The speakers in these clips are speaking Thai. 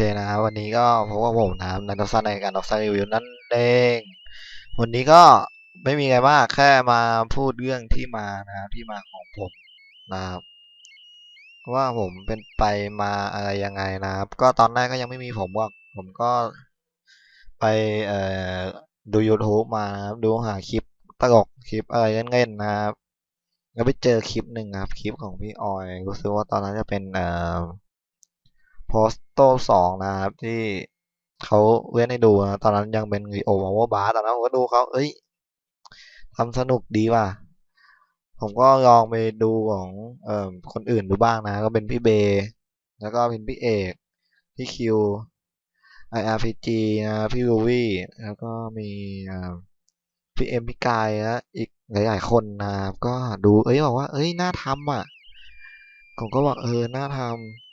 เคนะครับวันนี้ก็พบกับผมนะครับนันทสันในการออกสรีวิวนั่นเองวันนี้ก็ไม่มีอะไรมากแค่มาพูดเรื่องที่มานะครับที่มาของผมนะครับว่าผมเป็นไปมาอะไรยังไงนะครับ ก็ตอนแรกก็ยังไม่มีผมว่าผมก็ไปเอ่อดู YouTube มานะครับดูหาคลิปตลกคลิปอะไรเล่นๆนะครับแล้วไปเจอคลิปหนึ่งครับคลิปของพี่ออยรู้สึกว่าตอนนั้นจะเป็นเอ่อ โพสโตสองนะครับ ที่เขาเล่นให้ดูนะตอนนั้นยังเป็นรีโอมาว่าบาตอนนั้นผมก็ดูเขาเอ้ยทำสนุกดีว่ะ ผมก็ลองไปดูของเอ่อคนอื่นดูบ้างนะ ก็เป็นพี่เบย์แล้วก็เป็นพี่เอก พี่คิว IRPG นะพี่ลูวี่แล้วก็มีพี่เอ็มพี่กายและอีกหลายๆคนนะครับก็ดูเอ้ยบอกว่า เอ้ยน่าทำอะ ผมก็บอกเออน่าทำ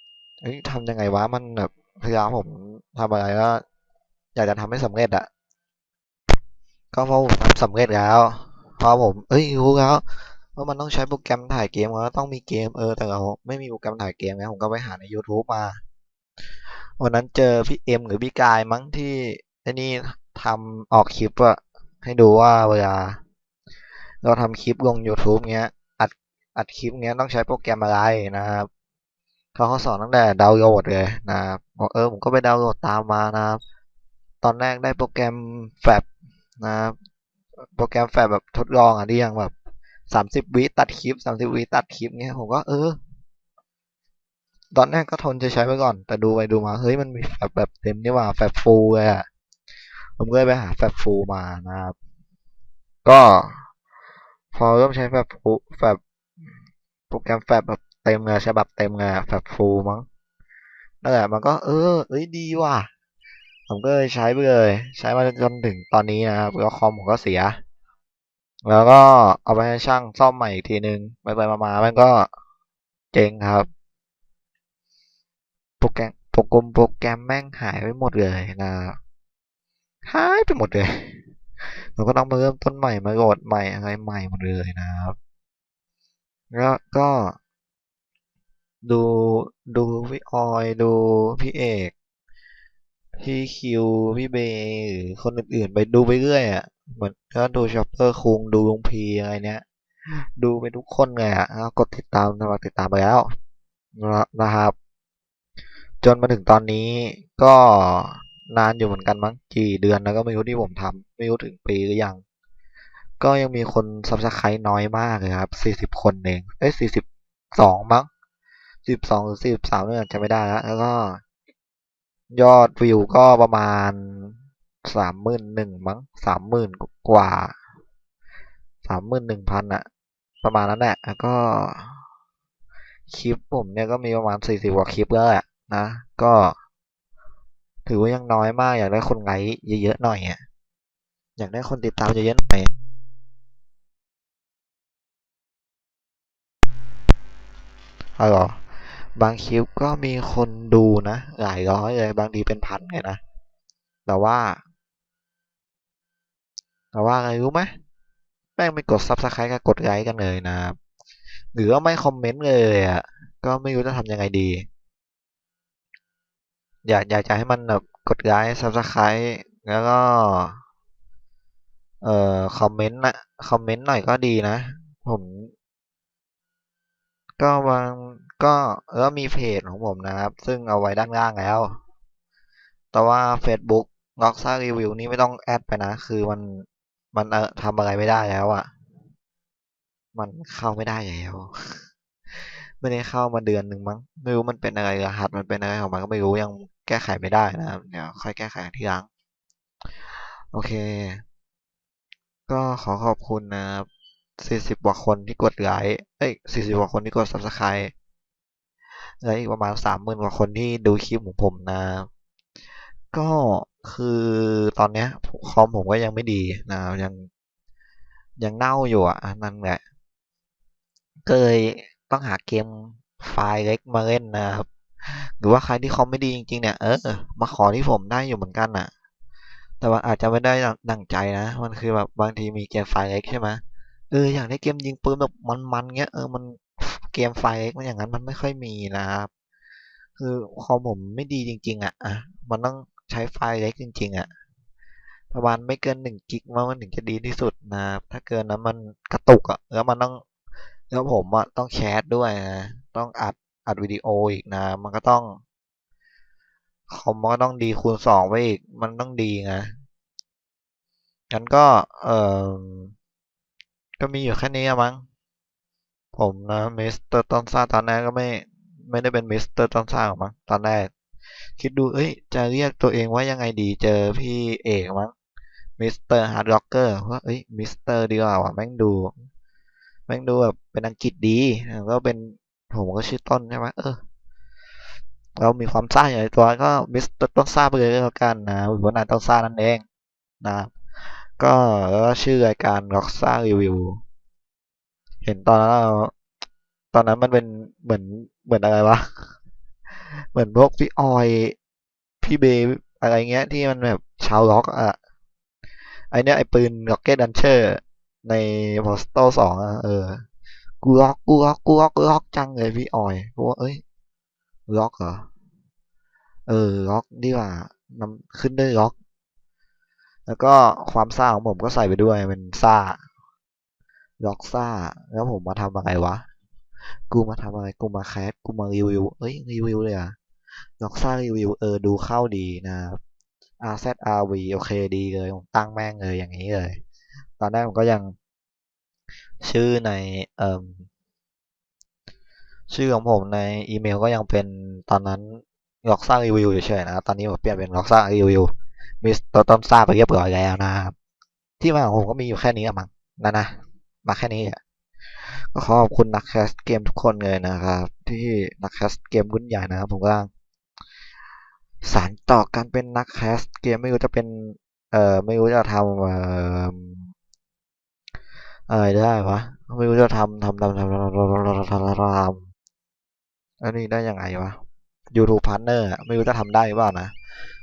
เอ้ยทำยังไงวะมันแบบพยายามผมทำอะไรก็อยากจะทำให้สำเร็จอะก็พอผมทำสำเร็จแล้วพอผมเอ้ยรู้แล้วว่ามันต้องใช้โปรแกรมถ่ายเกมแล้วต้องมีเกมเออแต่เราไม่มีโปรแกรมถ่ายเกมไงผมก็ไปหาใน YouTube มาวันนั้นเจอพี่เอ็มหรือพี่กายมั้งที่ไอ้นี่ทำออกคลิปอะให้ดูว่าเวลาเราทำคลิปลง YouTube เงี้ยอัดอัดคลิปเงี้ยต้องใช้โปรแกรมอะไรนะครับ เขาเขาสอนตั้งแต่ดาวโหลดเลยนะครับบอกเออผมก็ไปดาวโหลดตามมานะครับ ตอนแรกได้โปรแกรมแฟบนะครับโปรแกรมแฟบแบบทดลองอะที่ยังแบบสามสิบวิตัดคลิปสามสิบวิตัดคลิปเงี้ยผมก็เออ ตอนแรกก็ทนจะใช้ไปก่อน แต่ดูไปดูมา เฮ้ยมันมีแฟบแบบเต็มนี่หว่าแฟบฟูลเลยอะผมก็เลยไปหาแฟบฟูลมานะครับก็พอเริ่มใช้แฟบฟูแฟบโปรแกรมแฟบแบบ เต็มเลยฉบับเต็มเลยแฟบฟูมั้งนั่นแหละมันก็เออเอ้ยดีว่ะ ผมก็เลยใช้ไปเลย ใช้มาจนถึงตอนนี้นะครับแล้วคอมผมก็เสีย แล้วก็เอาไปให้ช่างซ่อมใหม่อีกทีนึงไปไปมาๆมันก็เจ๊งครับโปรแกรมโปรแกรมโปรแกรมแม่งหายไปหมดเลยนะหายไปหมดเลยเราก็ต้องมาเริ่มต้นใหม่มาโหลดใหม่อะไรใหม่หมดเลยนะครับ แล้วก็ ดูดูพี่ออยดูพี่เอก พี่คิว พี่เบย์หรือคนอื่นๆ ไปดูไปเรื่อยอะเหมือนก็ดูชอปเปอร์คุงดูลุงพีอะไรเนี้ย ดูไปทุกคนเลยอะกดติดตามสมัครติดตามไปแล้วนะครับ จนมาถึงตอนนี้ก็นานอยู่เหมือนกันมั้งกี่เดือนแล้วก็ไม่รู้ที่ผมทำไม่รู้ถึงปีหรือยัง ก็ยังมีคนซับสไครต์น้อยมากเลยครับสี่สิบคนเอง เอ้ยสี่สิบสองมั้ง สิบสองหรือสิบสามเนี่ยจะไม่ได้แล้วแล้วก็ ยอดวิวก็ประมาณสามหมื่นหนึ่งมั้งสามหมื่นกว่าสามหมื่นหนึ่งพันอะประมาณนั้นแหละแล้วก็ คลิปผมเนี่ยก็มีประมาณสี่สิบกว่าคลิปแล้วแหละนะก็ ถือว่ายังน้อยมาก อยากได้คนไลค์เยอะๆหน่อยอะอยากได้คนติดตามเยอะๆหน่อยอ๋อ บางคลิปก็มีคนดูนะหลายร้อยเลยบางทีเป็นพันเลยนะแต่ว่าแต่ว่าอะไรรู้ไหมแม่งไม่กดซับสไครต์กับกดไลค์กันเลยนะครับหรือว่าไม่คอมเมนต์เลยอะก็ไม่รู้จะทำยังไงดี อยากอยากจะให้มันแบบกดไลค์ซับสไครต์แล้วก็เอ่อคอมเมนต์นะคอมเมนต์หน่อยก็ดีนะ ผม ก็บางก็แล้วมีเพจของผมนะครับ ซึ่งเอาไว้ด้านล่างแล้ว แต่ว่า Facebook ล็อกซ่ารีวิวนี่ไม่ต้องแอดไปนะ คือมันมันเออทำอะไรไม่ได้แล้วอะ่ะ มันเข้าไม่ได้แล้วไม่ได้เข้ามาเดือนหนึ่งมั้งไม่รู้มันเป็นอะไรรหัสมันเป็นอะไรของมันก็ไม่รู้ยังแก้ไขไม่ได้นะครับเดี๋ยวค่อยแก้ไขทีหลังโอเค ก็ขอขอบคุณนะครับสี่สิบกว่าคนที่กดไลค์เอ้ยสี่สิบกว่าคนที่กด subscribe และอีกประมาณสามหมื่นกว่าคนที่ดูคลิปของผมนะก็คือตอนเนี้ยคอมผมก็ยังไม่ดีนะยังยังเน่าอยู่อะนั่นแหละเลยต้องหาเกมไฟล์เล็กมาเล่นนะครับหรือว่าใครที่คอมไม่ดีจริงๆเนี่ยเออมาขอที่ผมได้อยู่เหมือนกันน่ะ แต่ว่าอาจจะไม่ได้ดั่งใจนะมันคือแบบบางทีมีเกมไฟล์เล็กใช่ไหมเอออยากได้เกมยิงปืนแบบมันๆเงี้ยเออมัน เกมไฟเล็กมันอย่างนั้นมันไม่ค่อยมีนะครับ คือคอมผมไม่ดีจริง ๆ อะอะมันต้องใช้ไฟเล็กจริง ๆ อะ ประมาณไม่เกินหนึ่งกิกมันถึงจะดีที่สุดนะครับ ถ้าเกินนั้นมันกระตุกอะแล้วมันต้องแล้วผมอะต้องแคสด้วยนะต้องอัดอัดวิดีโออีกนะ มันก็ต้องคอมมันก็ต้องดีคูณสองไปอีก มันต้องดีไงงั้นก็เออก็มีอยู่แค่นี้มั้ง ผมนะมิสเตอร์ต้นซ่าตอนแรกก็ไม่ไม่ได้เป็นมิสเตอร์ต้นซ่าหรอกมั้งตอนแรก คิดดูเอ้ย จะเรียกตัวเองว่ายังไงดีเจอพี่เอกมั้งมิสเตอร์ฮาร์ดร็อกเกอร์ว่าเอ้ยมิสเตอร์ดีกว่าว่ะแม่งดู แม่งดูแบบเป็นอังกฤษดีแล้วเป็นผมก็ชื่อต้นใช่ไหมเออเรามีความซ่าอยู่ในตัวก็มิสเตอร์ต้นซ่าไปเลยแล้วกันนะหรือว่านายต้นซ่านั่นเองนะก็แล้วชื่อรายการร็อกซ่ารีวิว เห็นตอนนั้นเราตอนนั้นมันเป็นเหมือนเหมือนอะไรวะ เหมือนพวกพี่ออยพี่เบย์อะไรเงี้ย ที่มันแบบชาวล็อกอะไอเนี้ยไอปืนร็อกเก็ตดันเชอร์ในพอสโตสองอะเออ กูล็อกกูล็อกกูล็อกกูล็อกจังเลยพี่ออยเพราะว่าเอ้ยล็อกเหรอเออล็อกดีกว่านำขึ้นด้วยล็อก แล้วก็ความซ่าของผมก็ใส่ไปด้วยเป็นซ่า ล็อกซ่า แล้วผมมาทำอะไรวะ กูมาทำอะไร กูมาแคสกูมารีวิว เอ้ย รีวิวเลยอะล็อกซ่ารีวิว เออ ดูเข้าดีนะครับ RZRV โอเคดีเลยผมตั้งแม่งเลยอย่างนี้เลย ตอนแรกผมก็ยัง ชื่อในเอ่อชื่อของผมในอีเมลก็ยังเป็นตอนนั้นล็อกซ่ารีวิวเฉยๆนะ ตอนนี้ผมเปลี่ยนเป็นล็อกซ่ารีวิวมิสตัวต้นซ่าไปเรียบร้อยแล้วนะครับที่มาของผมก็มีอยู่แค่นี้อะมั้งนะนะ มาแค่นี้อะก็ขอบคุณนักแคสเกมทุกคนเลยนะครับ ที่นักแคสเกมรุ่นใหญ่นะครับผมกำลังสานต่อการเป็นนักแคสเกมไม่รู้จะเป็น เอ่อไม่รู้จะทำเอ่ออะไรได้วะไม่รู้จะทำทำทำทำทำทำทำทำอันนี้ได้ยังไงวะ YouTube Partner อะไม่รู้จะทำได้หรือเปล่านะ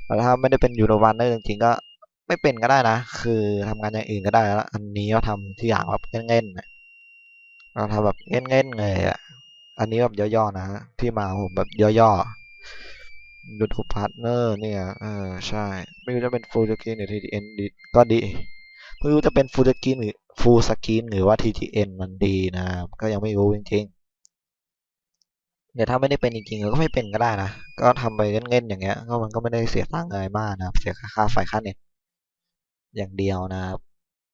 แต่ถ้าไม่ได้เป็น YouTube Partner จริงๆก็ ไม่เป็นก็ได้นะ คือทำงานอย่างอื่นก็ได้แล้วอันนี้ก็ทำที่อย่างแบบเล่นๆเราทำแบบเล่นๆเลยอะอันนี้แบบย่อๆนะที่มาผมแบบย่อๆ YouTube Partner เนี่ยเออใช่ ไม่รู้จะเป็น Full Screen หรือ TTN ดีก็ดีไม่รู้จะเป็น Full Screen หรือ Full Screen หรือว่า TTN มันดีนะก็ยังไม่รู้จริงๆเดี๋ยวถ้าไม่ได้เป็นจริงๆก็ไม่เป็นก็ได้นะ ก็ทำไปเล่นๆอย่างเงี้ยก็มันก็ไม่ได้เสียตังค์อะไรมากนะเสียค่าค่าไฟค่าเน็ต อย่างเดียวนะครับ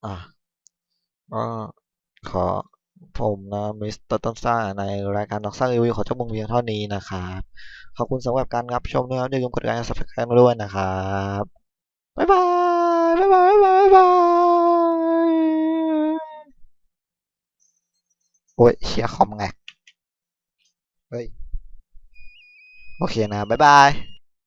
อะก็ขอผมนะมิสเตอร์ต้นซ่าในรายการด็อกซ่ารีวิวขอจบลงเพียงเท่านี้นะครับ ขอบคุณสำหรับการรับชมนะครับอย่าลืมกดไลค์และ subscribe ด้วยนะครับบายบายบ๊ายบาย บ๊ายบาย บ๊ายบาย โอ้ยเชียร์คอมไง เฮ้ย โอเคนะ บ๊ายบาย